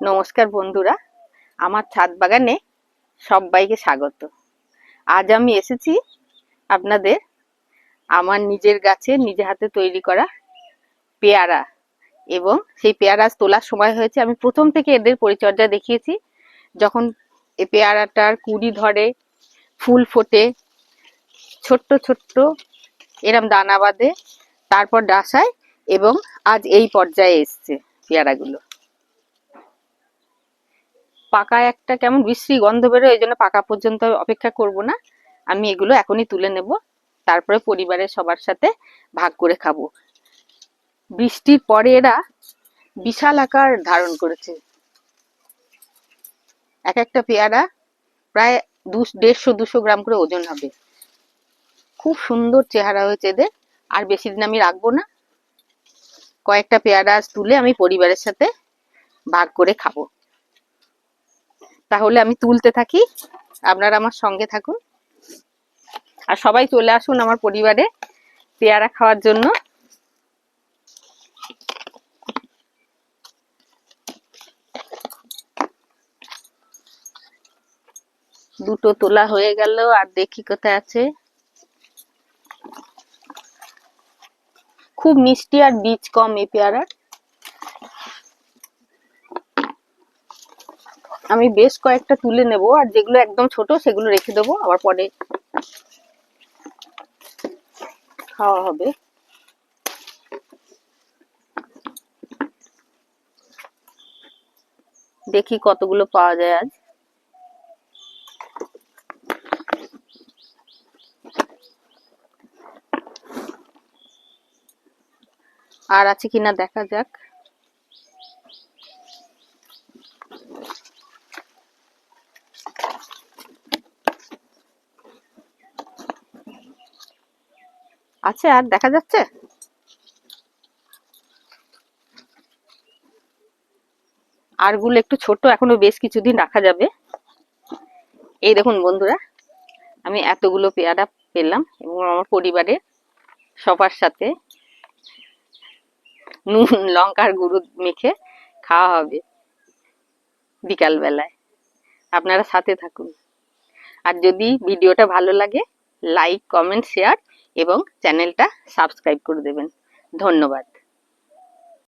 নমস্কার বন্ধুরা, আমার ছাদ বাগানে সবাইকে স্বাগত। আজ আমি এসেছি আপনাদের আমার নিজের গাছে নিজে হাতে তৈরি করা পেয়ারা এবং সেই পেয়ারা তোলার সময় হয়েছে। আমি প্রথম থেকে এদের পরিচর্যা দেখিয়েছি। যখন এই পেয়ারাটার কুড়ি ধরে, ফুল ফোটে, ছোট্ট ছোট্ট এরম দানা বাঁধে, তারপর ডাসায় এবং আজ এই পর্যায়ে এসছে পেয়ারাগুলো। পাকা একটা কেমন বিশ্রী গন্ধ বেরোয়, এই জন্য পাকা পর্যন্ত অপেক্ষা করব না। আমি এগুলো এখনই তুলে নেব, তারপরে পরিবারের সবার সাথে ভাগ করে খাব। বৃষ্টির পরে এরা বিশাল আকার ধারণ করেছে। এক একটা পেয়ারা প্রায় দেড়শো, দুশো গ্রাম করে ওজন হবে। খুব সুন্দর চেহারা হয়েছে এদের, আর বেশি দিন আমি রাখব না। কয়েকটা পেয়ারা তুলে আমি পরিবারের সাথে ভাগ করে খাব। তাহলে আমি তুলতে থাকি। আপনারা আমার সঙ্গে থাকুন। আর সবাই চলে আসুন আমার পরিবারে পেয়ারা খাওয়ার জন্য। দুটো তোলা হয়ে গেল, আর দেখি কোথায় আছে। খুব মিষ্টি আর বীজ কম এই পেয়ারার। আমি বেশ কয়েকটা তুলে নেব, আর যেগুলো একদম ছোট সেগুলো রেখে দেবো, আবার পরে খাওয়া হবে। দেখি কতগুলো পাওয়া যায় আজ। আর আছে কিনা দেখা যাক। আছে আর দেখা যাচ্ছে? আরগুলো একটু ছোট, এখনও বেশ কিছুদিন রাখা যাবে। এই দেখুন বন্ধুরা, আমি এতগুলো পেয়ারা পেলাম এবং আমার পরিবারের সবার সাথে নুন, লঙ্কার গুঁড়ো মেখে খাওয়া হবে বিকাল বেলায় আপনারা সাথে থাকুন। আর যদি ভিডিওটা ভালো লাগে, লাইক, কমেন্ট, শেয়ার এবং চ্যানেলটা সাবস্ক্রাইব করে দেবেন। ধন্যবাদ।